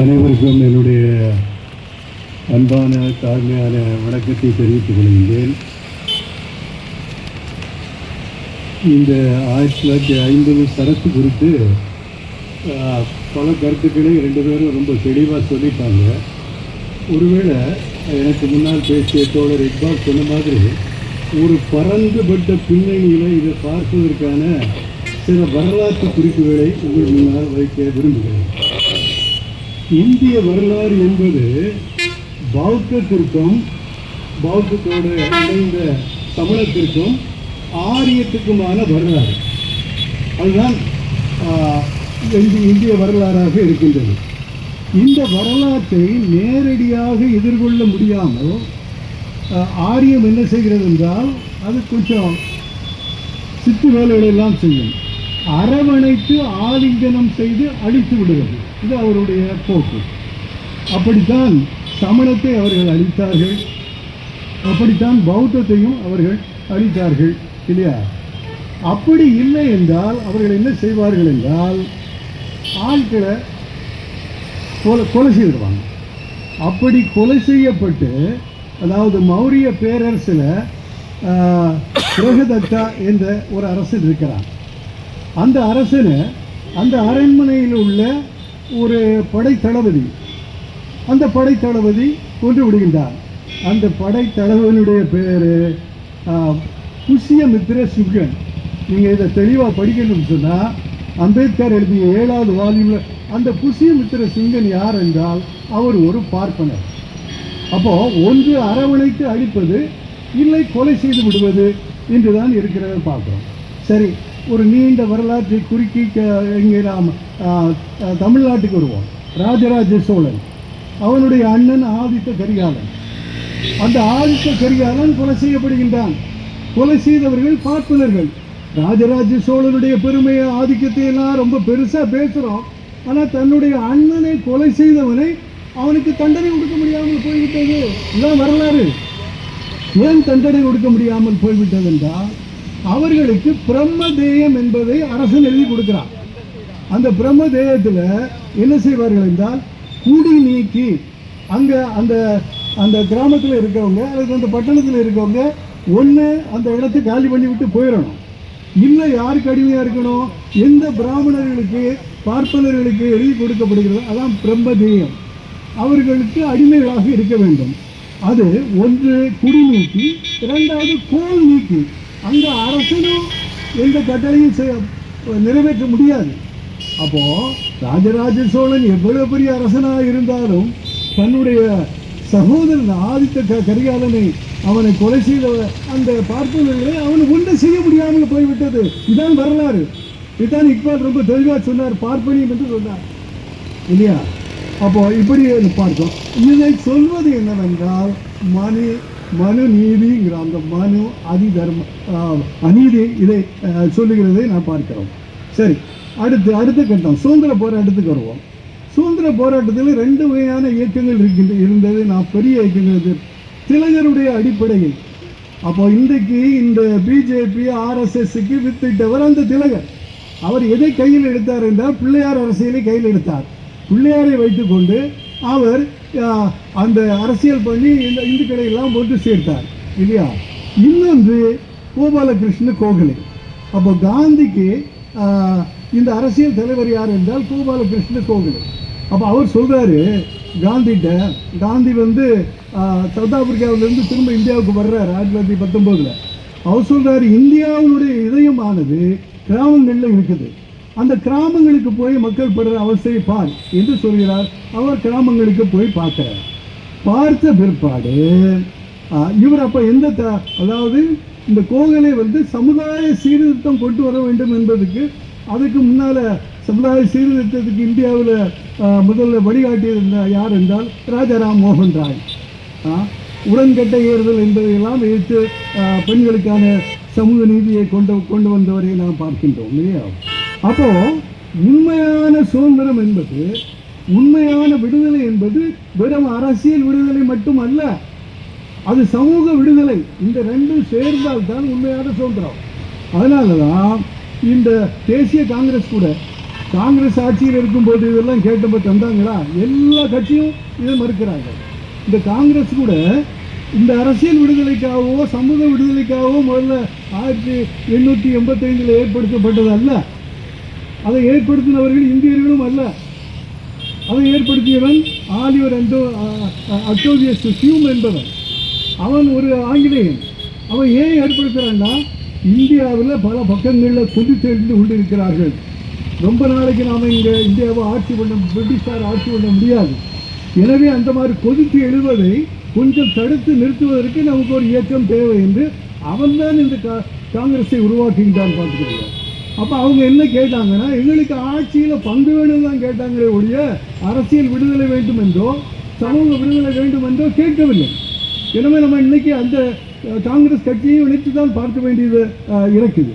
அனைவருக்கும் என்னுடைய அன்பான தாழ்மையான வணக்கத்தை தெரிவித்துக் கொள்கின்றேன். இந்த ஆயிரத்தி தொள்ளாயிரத்தி ஐம்பது சரத்து குறித்து பல கருத்துக்களை ரெண்டு பேரும் ரொம்ப தெளிவாக சொல்லிட்டாங்க. ஒருவேளை எனக்கு முன்னால் பேசிய தோழர் இக்பால் சொன்ன மாதிரி ஒரு பரந்துபட்ட பின்னணியில் இதை பார்ப்பதற்கான சில வரலாற்று குறிப்புகளை உங்கள் முன்னால் வைக்க விரும்புகிறேன். இந்திய வரலாறு என்பது பௌத்தத்திற்கும் பௌத்தத்தோடு இணைந்த தமிழத்திற்கும் ஆரியத்துக்குமான வரலாறு. அதுதான் ஆஹ், இந்திய வரலாறாக இருக்கின்றது. இந்த வரலாற்றை நேரடியாக எதிர்கொள்ள முடியாமல் ஆரியம் என்ன செய்கிறது என்றால் அது கொஞ்சம் சித்து வேலைகளை எல்லாம் செய்யும். அரவணைத்து ஆலிங்கனம் செய்து அழித்து விடுகிறது இது அவருடைய போக்கு. அப்படித்தான் சமணத்தை அவர்கள் அழித்தார்கள். அப்படித்தான் பௌத்தத்தையும் அவர்கள் அழித்தார்கள் இல்லையா? அப்படி இல்லை என்றால் அவர்கள் என்ன செய்வார்கள் என்றால் ஆட்களை கொலை கொலை செய்திருவாங்க அப்படி கொலை செய்யப்பட்டு அதாவது மௌரிய பேரரசில் கிரகதத்தா என்ற ஒரு அரசன் இருக்கிறான் அந்த அரசனை அந்த அரண்மனையில் உள்ள ஒரு படை தளபதி அந்த படை தளபதி கொன்று விடுகின்றார். அந்த படை தளபதியினுடைய பேர் புஷ்யமித்ர சுகன் நீங்கள் இதை தெளிவாக படிக்கணும்னு சொன்னால் அம்பேத்கர் எழுதிய ஏழாவது வால்யூமில் அந்த புஷ்யமித்ர சிங்கன் யார் என்றால் அவர் ஒரு பார்ப்பனர். அப்போது ஒன்று அரவணைத்து அழிப்பது இல்லை கொலை செய்து விடுவது என்றுதான் இருக்கிறத பார்க்குறோம். சரி ஒரு நீண்ட வரலாற்றை குறுக்கி இங்கே நாம் தமிழ்நாட்டுக்கு வருவோம். ராஜராஜ சோழன். அவனுடைய அண்ணன் ஆதித்த கரிகாலன். அந்த ஆதித்த கரிகாலன் கொலை செய்யப்படுகின்றான். கொலை செய்தவர்கள் பார்ப்பனர்கள். ராஜராஜ சோழனுடைய பெருமையை ஆதிக்கத்தை எல்லாம் ரொம்ப பெருசாக பேசுகிறோம் ஆனால் தன்னுடைய அண்ணனை கொலை செய்தவனை அவனுக்கு தண்டனை கொடுக்க முடியாமல் போய்விட்டது. இதுதான் வரலாறு. ஏன் தண்டனை கொடுக்க முடியாமல் போய்விட்டது என்றால் அவர்களுக்கு பிரம்மதேயம் என்பதை அரசன் எழுதி கொடுக்கிறான். அந்த பிரம்மதேயத்தில் என்ன செய்வார்கள் என்றால் குடி நீக்கி அங்கே அந்த அந்த கிராமத்தில் இருக்கவங்க அல்லது அந்த பட்டணத்தில் இருக்கவங்க ஒன்று அந்த இடத்தை காலி பண்ணி விட்டு போயிடணும். இல்லை யாருக்கு அடிமையாக இருக்கணும்? எந்த பிராமணர்களுக்கு பார்ப்பனர்களுக்கு எழுதி கொடுக்கப்படுகிறது? அதான் பிரம்மதேயம். அவர்களுக்கு அடிமைகளாக இருக்க வேண்டும். அது ஒன்று குடி நீக்கி இரண்டாவது கோல் நீக்கி. அந்த அரசனும் எந்த கட்டளையும் செய்ய- நிறைவேற்ற முடியாது. அப்போது ராஜராஜ சோழன் எவ்வளவு பெரிய அரசனாக இருந்தாலும் தன்னுடைய சகோதரன் ஆதித்த க- கரிகாலனை அவனை கொலை செய்த அந்த பார்ப்பவர்களை அவனை ஒன்றும் செய்ய முடியாமல் போய்விட்டது. இதான் வரலாறு. இதுதான் இக்பால் ரொம்ப தெளிவாக சொன்னார் பார்ப்பனியம் என்று சொன்னார். இல்லையா? அப்போ இப்படி பார்த்தோம் இதை சொல்வது என்னவென்றால் மனு மனு நீதிங்கிற அந்த மனு அதி தர்ம அநீதி இதை சொல்லுகிறதை நான் பார்க்கிறோம். சரி அடுத்து அடுத்த கட்டம். சுதந்திர போராட்டத்துக்கு வருவோம். சுதந்திர போராட்டத்தில் ரெண்டு வகையான இயக்கங்கள் இருக்கின்ற இருந்தது. நான் பெரிய இயக்கங்கள் திலகருடைய அடிப்படையில். அப்போ இன்றைக்கு இந்த பிஜேபி ஆர்எஸ்எஸ்க்கு வித்திட்டவர் அந்த திலகர். அவர் எதை கையில் எடுத்தார் என்றால் பிள்ளையார் அரசியலை கையில் எடுத்தார். பிள்ளையாரை வைத்துக்கொண்டு அவர் அந்த அரசியல் பண்ணி இந்த இந்துக்களை எல்லாம் ஒன்று சேர்த்தார் இல்லையா? இன்னொன்று கோபாலகிருஷ்ண கோகலே. அப்போ காந்திக்கு இந்த அரசியல் தலைவர் யார் என்றால் கோபாலகிருஷ்ண கோகலே. அப்போ அவர் சொல்கிறாரு காந்திகிட்ட காந்தி வந்து சவுத் ஆப்பிரிக்காவிலேருந்து திரும்ப இந்தியாவுக்கு வர்றார் ஆயிரத்தி தொள்ளாயிரத்தி பத்தொம்போதில். அவர் சொல்கிறாரு இந்தியாவினுடைய இதயமானது கிராமங்களில் இருக்குது. அந்த கிராமங்களுக்கு போய் மக்கள் படுற அவஸ்தையை பார் என்று சொல்கிறார். அவர் கிராமங்களுக்கு போய் பார்க்கிறார். பார்த்த பிற்பாடு இவர் அப்போ எந்த த அதாவது இந்த கோகலை வந்து சமுதாய சீர்திருத்தம் கொண்டு வர வேண்டும் என்பதுக்கு அதுக்கு முன்னால சமுதாய சீர்திருத்தத்துக்கு இந்தியாவில் முதல்ல வழிகாட்டியிருந்த யார் என்றால் ராஜாராம் மோகன் ராய். உடன்கட்டை ஏறுதல் என்பதையெல்லாம் எதிர்த்து பெண்களுக்கான சமூக நீதியை கொண்டு கொண்டு வந்தவரை நாம் பார்க்கின்றோம் இல்லையா? அப்போ உண்மையான சுதந்திரம் என்பது உண்மையான விடுதலை என்பது வெறும் அரசியல் விடுதலை மட்டுமல்ல அது சமூக விடுதலை. இந்த ரெண்டும் சேர்ந்தால் தான் உண்மையான சுதந்திரம். அதனால தான் இந்த தேசிய காங்கிரஸ் கூட காங்கிரஸ் ஆட்சியில் இருக்கும்போது இதெல்லாம் கேட்டப்ப தந்தாங்களா? எல்லா கட்சியும் இதை மறுக்கிறாங்க. இந்த காங்கிரஸ் கூட இந்த அரசியல் விடுதலைக்காகவோ சமூக விடுதலைக்காகவோ முதல்ல ஆயிரத்தி எண்ணூற்றி எண்பத்தைந்தில் ஏற்படுத்தப்பட்டது அல்ல அதை ஏற்படுத்தினவர்கள் இந்தியர்களும் அல்ல. அதை ஏற்படுத்தியவன் ஆலிவர் அண்டோ அட்டோவியஸ் ஹியூம் என்பவன் அவன் ஒரு ஆங்கிலேயன். அவன் ஏன் ஏற்படுத்துகிறான்னா இந்தியாவில் பல பக்கங்களில் கொதித்தெழுந்து கொண்டிருக்கிறார்கள். ரொம்ப நாளைக்கு நாம் இங்கே இந்தியாவை ஆட்சி பண்ண பிரிட்டிஷார் ஆட்சி பண்ண முடியாது. எனவே அந்த மாதிரி கொதித்து எழுவதை கொஞ்சம் தடுத்து நிறுத்துவதற்கு நமக்கு ஒரு இயக்கம் தேவை என்று அவன்தான் இந்த கா- காங்கிரஸை உருவாக்குகின்றான் பார்த்துக்கிறோம் அப்போ அவங்க என்ன கேட்டாங்கன்னா எங்களுக்கு ஆட்சியில் பங்கு வேணும் தான் கேட்டாங்களே ஒழிய அரசியல் விடுதலை வேண்டும் என்றோ சமூக விடுதலை வேண்டும் என்றோ கேட்கவில்லை. எனவே நம்ம இன்னைக்கு அந்த காங்கிரஸ் கட்சியை இணைத்து தான் பார்க்க வேண்டியது இருக்குது.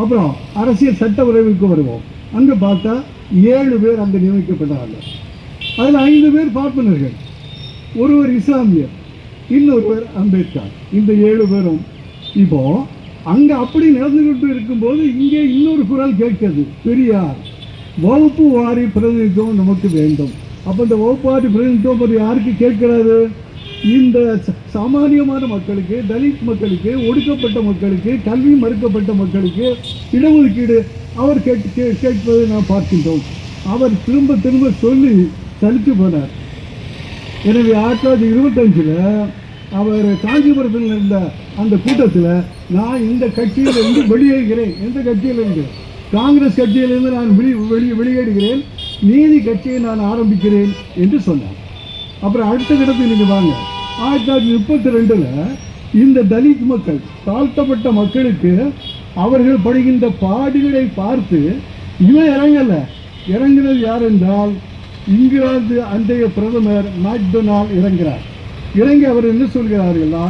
அப்புறம் அரசியல் சட்ட உறவுக்கு வருவோம். அங்கே பார்த்தா ஏழு பேர் அங்கே நியமிக்கப்பட்டாங்க அதில் ஐந்து பேர் பார்ப்பனர்கள். ஒருவர் இஸ்லாமியர் இன்னொருவர் அம்பேத்கர். இந்த ஏழு பேரும் இப்போது அங்க அப்படி நடந்துகிட்டு இருக்கும்போது இங்கே இன்னொரு குரல் கேட்குது பெரியார் வகுப்பு வாரி பிரதிநிதித்துவம் நமக்கு வேண்டும். அப்போ இந்த வகுப்பு வாரி பிரதிநிதித்துவம் அது யாருக்கு கேட்கிறாரு? இந்த ச- சாமானியமான மக்களுக்கு தலித் மக்களுக்கு ஒடுக்கப்பட்ட மக்களுக்கு கல்வி மறுக்கப்பட்ட மக்களுக்கு இடஒதுக்கீடு அவர் கேட்டு கே- கேட்பதை நாம் பார்க்கின்றோம். அவர் திரும்ப திரும்ப சொல்லி சலித்து போனார். எனவே ஆயிரத்தி தொள்ளாயிரத்தி இருபத்தஞ்சில் அவர் காஞ்சிபுரத்தில் இருந்த அந்த கூட்டத்தில் நான் இந்த கட்சியிலிருந்து வெளியேறுகிறேன். எந்த கட்சியிலிருந்து? காங்கிரஸ் கட்சியிலிருந்து நான் வெளி வெளி வெளியேறுகிறேன். நீதி கட்சியை நான் ஆரம்பிக்கிறேன் என்று சொன்னார். அப்புறம் அடுத்த கட்டத்தில் நீங்கள் வாங்க. ஆயிரத்தி தொள்ளாயிரத்தி முப்பத்தி ரெண்டில் இந்த தலித் மக்கள் தாழ்த்தப்பட்ட மக்களுக்கு அவர்கள் படுகின்ற பாடுகளை பார்த்து இவன் இறங்கலை. இறங்கினது யார் என்றால் இங்கிலாந்து அன்றைய பிரதமர் மேக்டொனால் இறங்கிறார். இறங்கி அவர் என்ன சொல்கிறார்களா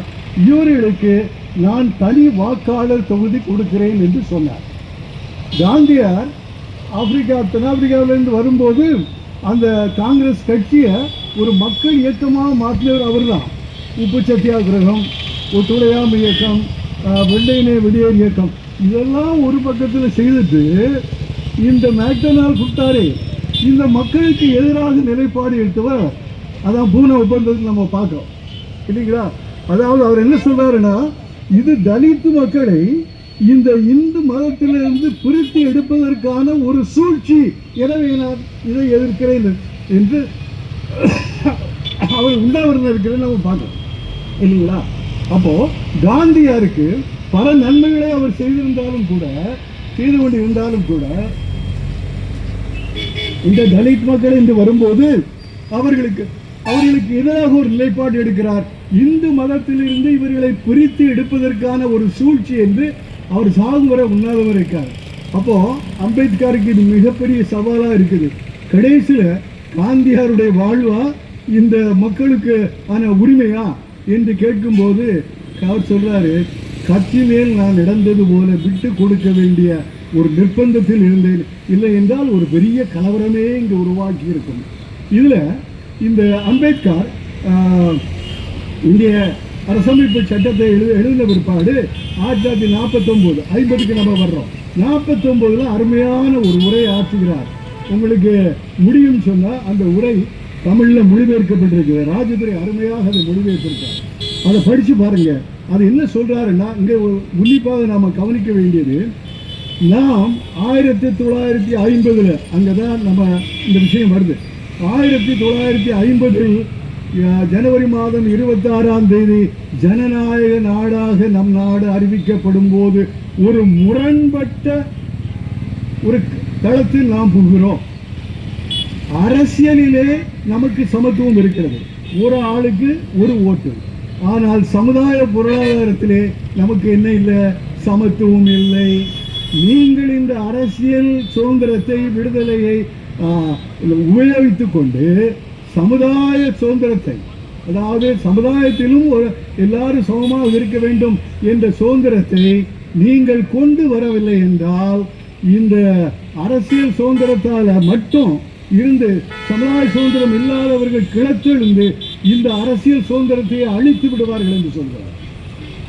இவர்களுக்கு நான் தனி வாக்காளர் தொகுதி கொடுக்கிறேன் என்று சொன்னார். காந்தியார் ஆப்பிரிக்கா தென்னாப்பிரிக்காவிலிருந்து வரும்போது அந்த காங்கிரஸ் கட்சியை ஒரு மக்கள் இயக்கமாக மாற்றினவர் அவர்தான். உப்பு சத்தியாகிரகம் ஒத்துழையாமை இயக்கம் வெள்ளையினை வெளியேறு இயக்கம் இதெல்லாம் ஒரு பக்கத்தில் செய்துட்டு இந்த மேக்டனால் கொடுத்தாரே இந்த மக்களுக்கு எதிராக நிலைப்பாடு எடுத்தவர் அதான் பூனை ஒப்பந்தத்தில் நம்ம பார்க்குறோம். இல்லைங்களா? அதாவது அவர் என்ன சொல்றாருன்னா இது தலித்து மக்களை இந்த இந்து மதத்திலிருந்து பிரித்து எடுப்பதற்கான ஒரு சூழ்ச்சி. எனவே நான் இதை எதிர்க்கிறேன் என்று அவர் உண்டாவிருந்த இருக்கிறேன்னு நம்ம பார்க்கணும். இல்லைங்களா? அப்போ காந்தியாருக்கு பல நன்மைகளை அவர் செய்திருந்தாலும் கூட செய்து கொண்டு இருந்தாலும் கூட இந்த தலித் மக்கள் என்று வரும்போது அவர்களுக்கு அவர்களுக்கு எதிராக ஒரு நிலைப்பாடு எடுக்கிறார். இந்து மதத்திலிருந்து இவர்களை பிரித்து எடுப்பதற்கான ஒரு சூழ்ச்சி என்று அவர் சாகும் வரை உண்ணாதவர் இருக்கார். அப்போ அம்பேத்கருக்கு இது மிகப்பெரிய சவாலாக இருக்குது. கடைசியில் காந்தியாருடைய வாழ்வா இந்த மக்களுக்கு ஆன உரிமையா என்று கேட்கும்போது அவர் சொல்றாரு கட்சி மேல் நான் நடந்தது போல விட்டு கொடுக்க வேண்டிய ஒரு நிர்பந்தத்தில் இருந்தேன். இல்லை என்றால் ஒரு பெரிய கலவரமே இங்கே உருவாக்கி இருக்கும். இதில் இந்த அம்பேத்கர் இந்திய அரசமைப்பு சட்டத்தை எழுத எழுதின பிற்பாடு ஆயிரத்தி தொள்ளாயிரத்தி நாற்பத்தொம்போது ஐம்பதுக்கு நம்ம வர்றோம். நாற்பத்தொம்போதில் அருமையான ஒரு உரை ஆற்றுகிறார். உங்களுக்கு முடியும் சொன்னால் அந்த உரை தமிழில் மொழிபெயர்க்கப்பட்டிருக்கு ராஜதுரை அருமையாக அதை மொழிபெயர்த்திருக்கார். அதை படித்து பாருங்கள் அது என்ன சொல்கிறாருன்னா இங்கே உன்னிப்பாக நாம் கவனிக்க வேண்டியது நாம் ஆயிரத்தி தொள்ளாயிரத்தி ஐம்பதில் அங்கே தான் நம்ம இந்த விஷயம் வருது. ஆயிரத்தி தொள்ளாயிரத்தி ஐம்பதில் ஜனவரி மாதம் இருபத்தாறாம் தேதி ஜனநாயக நாடாக நம் நாடு அறிவிக்கப்படும் போது ஒரு முரண்பட்ட ஒரு தளத்தில் நாம் புகுகிறோம். அரசியலிலே நமக்கு சமத்துவம் இருக்கிறது. ஒரு ஆளுக்கு ஒரு ஓட்டு. ஆனால் சமுதாய பொருளாதாரத்திலே நமக்கு என்ன இல்லை? சமத்துவம் இல்லை. நீங்கள் இந்த அரசியல் சுதந்திரத்தை விடுதலையை உபயோகித்து கொண்டு சமுதாய சுதந்திரத்தை அதாவது சமுதாயத்திலும் ஒரு எல்லாரும் சமமாக இருக்க வேண்டும் என்ற சுதந்திரத்தை நீங்கள் கொண்டு வரவில்லை என்றால் இந்த அரசியல் சுதந்திரத்தால் மட்டும் இருந்து சமுதாய சுதந்திரம் இல்லாதவர்கள் கிளத்திலிருந்து இந்த அரசியல் சுதந்திரத்தையே அழித்து விடுவார்கள் என்று சொல்கிறார்.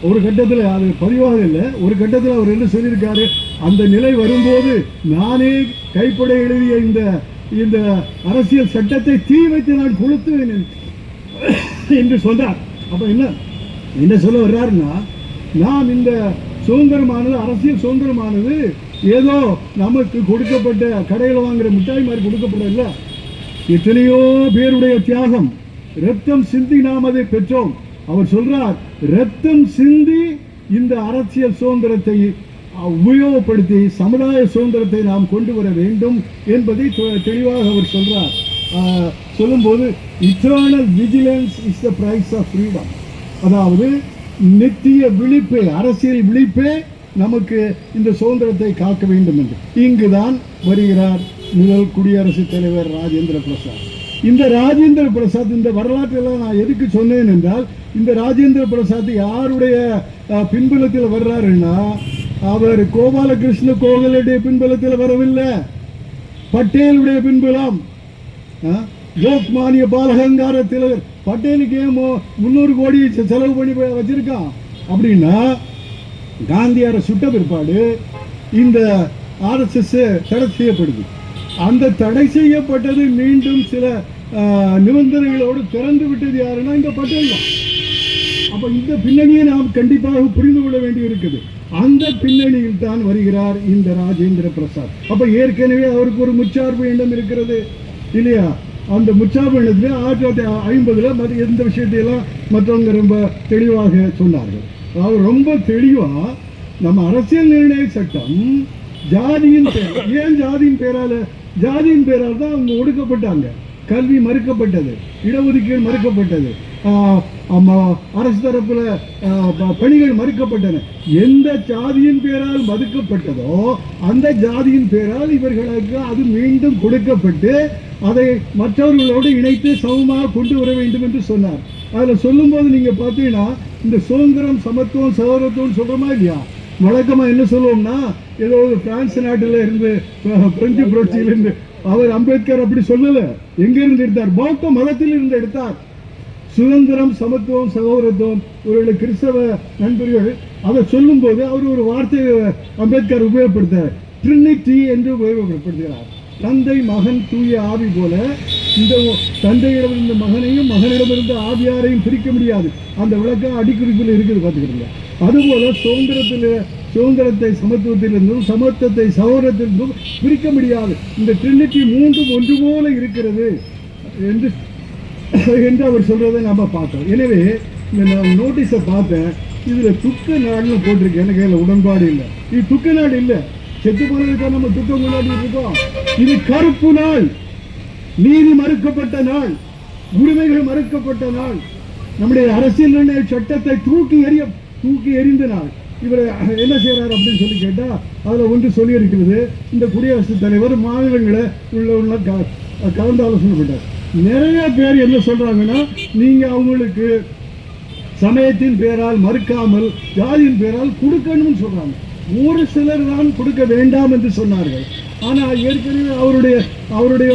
ஒரு கட்டத்தில் அது பதிவாக இல்லை. ஒரு கட்டத்தில் அவர் என்ன சொல்லியிருக்காரு? அந்த நிலை வரும்போது நானே கைப்பட எழுதிய இந்த இந்த அரசியல் சட்டத்தை தீ வைத்து நான் கொளுத்துவேன் என்று- சொன்னார் அப்ப என்ன என்ன சொல்ல வர்றாருன்னா நாம் இந்த சுதந்திரமானது அரசியல் சுதந்திரமானது ஏதோ நமக்கு கொடுக்கப்பட்ட கடையில் வாங்குற மிட்டாய் மாதிரி கொடுக்கப்படல. எத்தனையோ பேருடைய தியாகம் ரத்தம் சிந்தி நாம் அதை பெற்றோம். அவர் சொல்றார் ரத்தம் சிந்தி இந்த அரசியல் சுதந்திரத்தை உபயோகப்படுத்தி சமுதாய சுதந்திரத்தை நாம் கொண்டு வர வேண்டும் என்பதை தெளிவாக அவர் சொல்கிறார் சொல்லும்போது eternal vigilance is the price of freedom அதாவது நித்திய விழிப்பே அரசியல் விழிப்பே நமக்கு இந்த சுதந்திரத்தை காக்க வேண்டும் என்று. இங்குதான் வருகிறார் முதல் குடியரசுத் தலைவர் ராஜேந்திர பிரசாத். இந்த ராஜேந்திர பிரசாத் இந்த வரலாற்றெல்லாம் நான் எதுக்கு சொன்னேன் என்றால் இந்த ராஜேந்திர பிரசாத் யாருடைய பின்புலத்தில் வர்றாருன்னா அவர் கோபாலகிருஷ்ண கோகலுடைய பின்பலத்தில் வரவில்லை. பட்டேலுடைய பின்புலம் ஆ? லோக்மானிய பாலகங்கார திலகர் பட்டேலுக்கு ஏன் முந்நூறு கோடி செ- செலவு பண்ணி வச்சிருக்கான்? அப்படின்னா காந்தியாரை சுட்ட பிற்பாடு இந்த ஆர்எஸ்எஸ் தடை செய்யப்படுது. அந்த தடை செய்யப்பட்டது மீண்டும் சில நிபந்தனைகளோடு திறந்து விட்டது யாருன்னா இந்த பட்டேல் தான். அப்போ இந்த பின்னணியை நாம் கண்டிப்பாக புரிந்து கொள்ள வேண்டி இருக்குது அந்த பின்னணியில் தான் வருகிறார் இந்த ராஜேந்திர பிரசாத். அப்ப ஏற்கனவே அவருக்கு ஒரு முச்சார்பு எண்ணம் இருக்கிறது இல்லையா? அந்த முச்சார்பு எண்ணத்துல ஆயிரத்தி தொள்ளாயிரத்தி ஐம்பதுல மற்ற எந்த விஷயத்தையெல்லாம் மற்றவங்க ரொம்ப தெளிவாக சொன்னார்கள். அவர் ரொம்ப தெளிவா நம்ம அரசியல் நிர்ணய சட்டம் ஜாதியின் பேர் ஏன் ஜாதியின் பேரால ஜாதியின் பேரால் தான் அவங்க ஒடுக்கப்பட்டாங்க? கல்வி மறுக்கப்பட்டது இடஒதுக்கீடு மறுக்கப்பட்டது. அரசு தரப்புல பணிகள் மறுக்கப்பட்டன. எந்த ஜாதியின் பேரால் மறுக்கப்பட்டதோ அந்த ஜாதியின் பேரால் இவர்களுக்கு அது மீண்டும் கொடுக்கப்பட்டு அதை மற்றவர்களோடு இணைத்து சமமாக கொண்டு வர வேண்டும் என்று சொன்னார். அதில் சொல்லும்போது நீங்க பார்த்தீங்கன்னா இந்த சுதந்திரம் சமத்துவம் சகோதரத்துவம் சொல்றோமா இல்லையா? வழக்கமா என்ன சொல்லுவோம்னா ஏதோ ஒரு பிரான்ஸ் நாட்டில் இருந்து பிரெஞ்சு புரட்சியிலிருந்து அவர் அம்பேத்கர் அப்படி சொல்லல. எங்கே இருந்து எடுத்தார்? பௌத்த மதத்தில் இருந்து எடுத்தார். சுதந்திரம் சமத்துவம் சகோதரத்துவம் ஒரு கிறிஸ்தவ நண்பர்கள் அதை சொல்லும்போது அவர் ஒரு வார்த்தையை அம்பேத்கர் உபயோகப்படுத்தார் ட்ரினிட்டி என்று உபயோகப்படுத்துகிறார். தந்தை மகன் தூய ஆவி போல இந்த தந்தையிடமிருந்த மகனையும் மகனிடமிருந்து ஆவியாரையும் பிரிக்க முடியாது. அந்த விளக்கம் அடிக்குறிப்பில் இருக்குது பார்த்துக்கிறீங்க அதுபோல சுதந்திரத்தில் சுதந்திரத்தை சமத்துவத்திலிருந்தும் சமத்துவத்தை சகோதரத்திலிருந்தும் பிரிக்க முடியாது. இந்த ட்ரினிட்டி மூன்றும் ஒன்று போல இருக்கிறது என்று என்று அவர் சொல்றதை நாம பார்த்தோம். எனவே இந்த நான் நோட்டீஸை பார்த்தேன். இதில் துக்க நாடுன்னு போட்டிருக்கு. எனக்கு அதில் உடன்பாடு இல்லை. இது துக்க நாடு இல்லை. செத்து போனதுக்காக நம்ம துக்கம் கொண்டாடி இருக்கோம். இது கருப்பு நாள். நீதி மறுக்கப்பட்ட நாள். உரிமைகள் மறுக்கப்பட்ட நாள். நம்முடைய அரசியல் நிர்ணய சட்டத்தை தூக்கி எறிய தூக்கி எறிந்த நாள். இவர் என்ன செய்கிறார் அப்படின்னு சொல்லி கேட்டால் அதில் ஒன்று சொல்லியிருக்கிறது. இந்த குடியரசுத் தலைவர் மாநிலங்களை உள்ள உள்ள க- கலந்து ஆலோசனை பண்ணார் நிறைய பேர் என்ன சொல்கிறாங்கன்னா நீங்கள் அவங்களுக்கு சமயத்தின் பேரால் மறுக்காமல் ஜாதியின் பேரால் கொடுக்கணும்னு சொல்கிறாங்க ஒரு சிலர் தான் கொடுக்க வேண்டாம் என்று சொன்னார்கள். ஆனால் ஏற்கனவே அவருடைய அவருடைய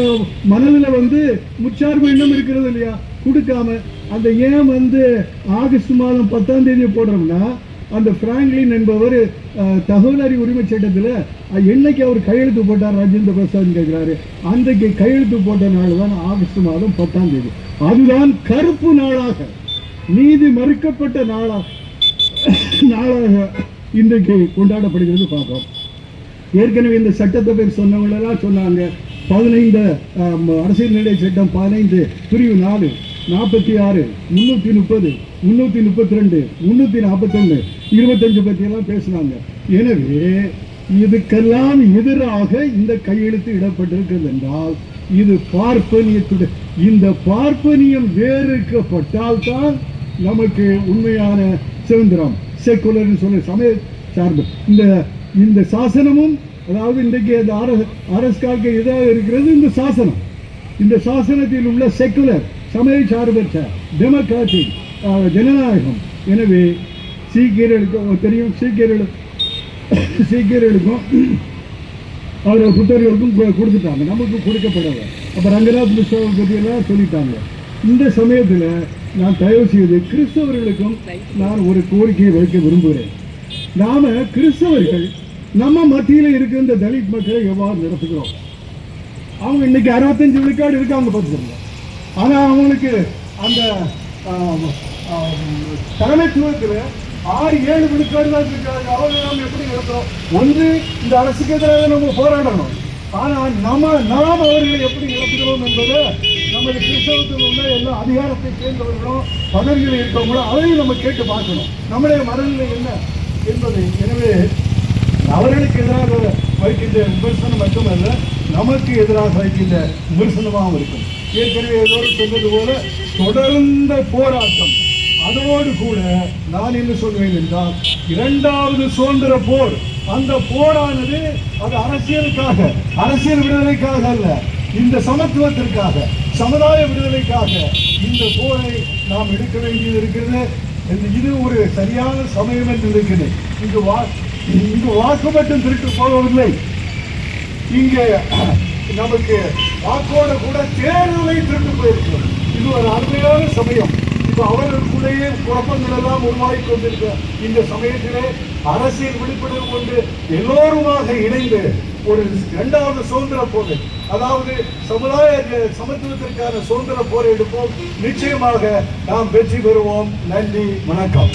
மனதில் வந்து முச்சார்பு எண்ணம் இருக்கிறது இல்லையா? கொடுக்காம அந்த ஏன் வந்து ஆகஸ்ட் மாதம் பத்தாம் தேதி போடுறோம்னா அந்த பிராங்க்லின் என்பவர் தகவல் அறிவு உரிமை சட்டத்தில் என்னைக்கு அவர் கையெழுத்து போட்டார் ராஜேந்திர பிரசாத் கேட்கிறாரு அன்றைக்கு கையெழுத்து போட்ட நாள் தான் ஆகஸ்ட் மாதம் பத்தாம் தேதி. அதுதான் கருப்பு நாளாக நீதி மறுக்கப்பட்ட நாளாக நாளாக இன்றைக்கு கொண்டாடப்படுகிறது பார்க்கிறோம் ஏற்கனவே இந்த சட்டத்தை பேர் சொன்னவங்களெல்லாம் சொன்னாங்க. பதினைந்து அரசியல் நிலை சட்டம் பதினைந்து பிரிவு நாலு நாற்பத்தி ஆறு முந்நூற்றி முப்பது முந்நூற்றி முப்பத்தி ரெண்டு முந்நூற்றி நாற்பத்தொன்று இருபத்தஞ்சு பற்றியெல்லாம் பேசுனாங்க. எனவே இதுக்கெல்லாம் எதிராக இந்த கையெழுத்து இடப்பட்டிருக்கிறது என்றால் இது பார்ப்பனியத்துடன் இந்த பார்ப்பனியம் வேறுக்கப்பட்டால் தான் நமக்கு உண்மையான சுதந்திரம். செக்குலர்னு சொல்ல சமய சார்பு. இந்த இந்த சாசனமும் அதாவது இன்றைக்கு அந்த அரசு அரசுக்காக இதாக இருக்கிறது? இந்த சாசனம். இந்த சாசனத்தில் உள்ள செக்குலர் சமய சார்பற்ற டெமோக்ராட்டிக் ஜனநாயகம். எனவே சீக்கியர்களுக்கு தெரியும் சீக்கியர்கள் சீக்கியர்களுக்கும் அவரோட புத்தர்களுக்கும் கொ- கொடுத்துட்டாங்க. நமக்கு கொடுக்கப்படலை. அப்போ ரங்கநாத் மிஸ்ரா பற்றியெல்லாம் சொல்லிட்டாங்க. இந்த சமயத்தில் நான் தயவு செய்து கிறிஸ்தவர்களுக்கும் நான் ஒரு கோரிக்கையை வைக்க விரும்புகிறேன். நாம் கிறிஸ்தவர்கள் நம்ம மத்தியில் இருக்கிற இந்த தலித் மக்களை எவ்வாறு நடத்துகிறோம்? அவங்க இன்னைக்கு அறுபத்தஞ்சு விழுக்காடு இருக்காங்க பார்த்துக்கோங்க. ஆனால் அவங்களுக்கு அந்த தலைமைத்துவத்தில் ஆறு ஏழு விழுக்காடு தான் இருக்காங்க அவங்க நாம் எப்படி நடத்துறோம்? ஒன்று இந்த அரசுக்கு எதிராக நம்ம போராடணும். ஆனால் நம்ம நாம் அவர்களை எப்படி நடத்துகிறோம் என்பதை நமது கிறிஸ்தவத்தில் உள்ள எல்லா அதிகாரத்தை சேர்ந்தவர்களும் பதவியில் இருக்கவங்களும் அதையும் நம்ம கேட்டு பார்க்கணும். நம்முடைய மனநிலை என்ன என்பதை. எனவே அவர்களுக்கு எதிராக வைக்கின்ற விமர்சனம் மட்டுமல்ல நமக்கு எதிராக வைக்கின்ற விமர்சனமாகவும் இருக்கும். ஏற்கனவே ஏதோடு சொன்னது போல தொடர்ந்த போராட்டம். அதோடு கூட நான் என்ன சொல்வேன் என்றால் இரண்டாவது சுதந்திர போர். அந்த போரானது அது அரசியலுக்காக அரசியல் விடுதலைக்காக அல்ல இந்த சமத்துவத்திற்காக சமுதாய விடுதலைக்காக இந்த போரை நாம் எடுக்க வேண்டியது இருக்கிறது. இது ஒரு சரியான சமயம் என்று இருக்கிறது இங்கு வா இங்கு வாக்கு மட்டும் திருட்டு போகவில்லை இங்கே நமக்கு வாக்கோட கூட தேர்தலை திருட்டு போயிருக்கிறோம் இது ஒரு அருமையான சமயம். இப்போ அவர்களுக்குள்ளேயே குழப்பங்கள் எல்லாம் உருவாகி கொண்டிருக்க இந்த சமயத்திலே அரசியல் விழிப்புணர்வு கொண்டு எல்லோருமாக இணைந்து ஒரு இரண்டாவது சுதந்திர போர் அதாவது சமுதாய சமத்துவத்திற்கான சுதந்திர போர் எடுப்போம். நிச்சயமாக நாம் வெற்றி பெறுவோம். நன்றி வணக்கம்.